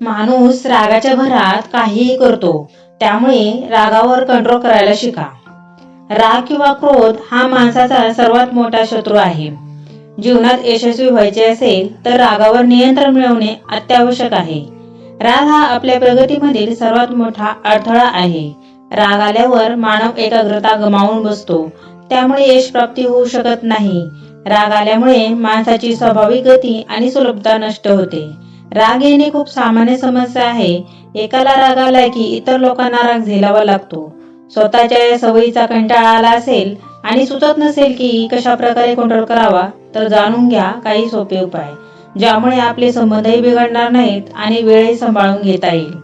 माणूस रागाच्या भरात काहीही करतो त्यामुळे रागावर कंट्रोल करायला शिका. राग किंवा क्रोध हा माणसाचा सर्वात मोठा शत्रू आहे. जीवनात यशस्वी व्हायचे असेल तर रागावर नियंत्रण मिळवणे अत्यावश्यक आहे. राग हा आपल्या प्रगतीमधील सर्वात मोठा अडथळा आहे. राग आल्यावर मानव एकाग्रता गमावून बसतो त्यामुळे यश प्राप्ती होऊ शकत नाही. राग आल्यामुळे माणसाची स्वाभाविक गती आणि सुलभता नष्ट होते. राग येणे खूप सामान्य समस्या आहे. एकाला राग आला की इतर लोकांना राग झेलावा लागतो. स्वतःच्या या सवयीचा कंटाळा आला असेल आणि सुचत नसेल की कशा प्रकारे कंट्रोल करावा तर जाणून घ्या काही सोपे उपाय ज्यामुळे आपले संबंधही बिघडणार नाहीत आणि वेळही सांभाळून घेता येईल.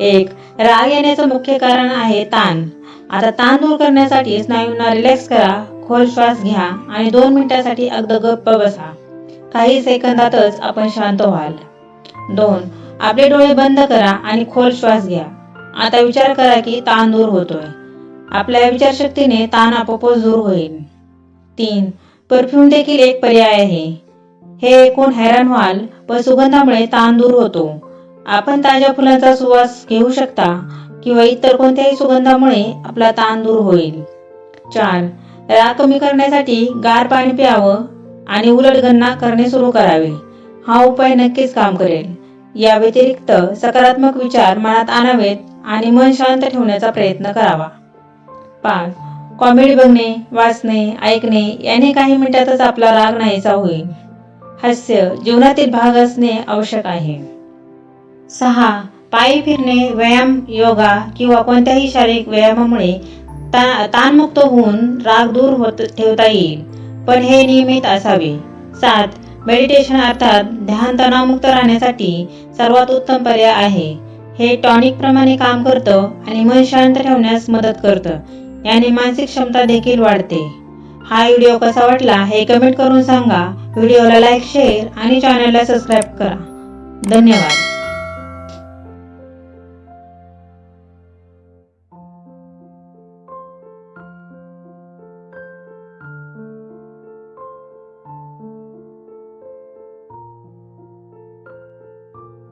एक राग येण्याचं मुख्य कारण आहे ताण. आता ताण दूर करण्यासाठी स्नायूंना रिलॅक्स करा खोल श्वास घ्या आणि दोन मिनिटासाठी अगदी गप्प बसा. काही सेकंदातच आपण शांत व्हाल. दोन आपले डोळे बंद करा आणि खोल श्वास घ्या. आता विचार करा की ताण दूर होतोय. आपल्या विचारशक्तीने ताण आपोआपच दूर होईल. तीन परफ्यूम देखील एक पर्याय आहे. हे ऐकून हैराण व्हाल पण सुगंधामुळे ताण दूर होतो. आपण ताज्या फुलांचा सुवास घेऊ शकता किंवा इतर कोणत्याही सुगंधामुळे आपला ताण दूर होईल. चार राग कमी करण्यासाठी गार पाणी प्यावं आणि उलट गणना करणे सुरू करावे. हा उपाय नक्कीच काम करेल. या व्यतिरिक्त सकारात्मक विचार मनात आणावेत आणि मन शांत ठेवण्याचा प्रयत्न करावा. पाच कॉमेडी बघणे वाचणे ऐकणे याने काही मिनिटातच आपला राग नाहीसा होईल. हास्य जीवनातील भाग असणे आवश्यक आहे. सहा पायी फिरणे व्यायाम योगा किंवा कोणत्याही शारीरिक व्यायामामुळे ता ताणमुक्त होऊन राग दूर होत ठेवता येईल. पण हे नियमित असावे. सात मेडिटेशन अर्थात ध्यान तणावमुक्त राहण्यासाठी सर्वात उत्तम पर्याय आहे. हे टॉनिक प्रमाणे काम करतं आणि मन शांत ठेवण्यास मदत करतं. याने मानसिक क्षमता देखील वाढते. हा व्हिडिओ कसा वाटला हे कमेंट करून सांगा. व्हिडिओला लाईक शेअर आणि चॅनलला सबस्क्राईब करा. धन्यवाद.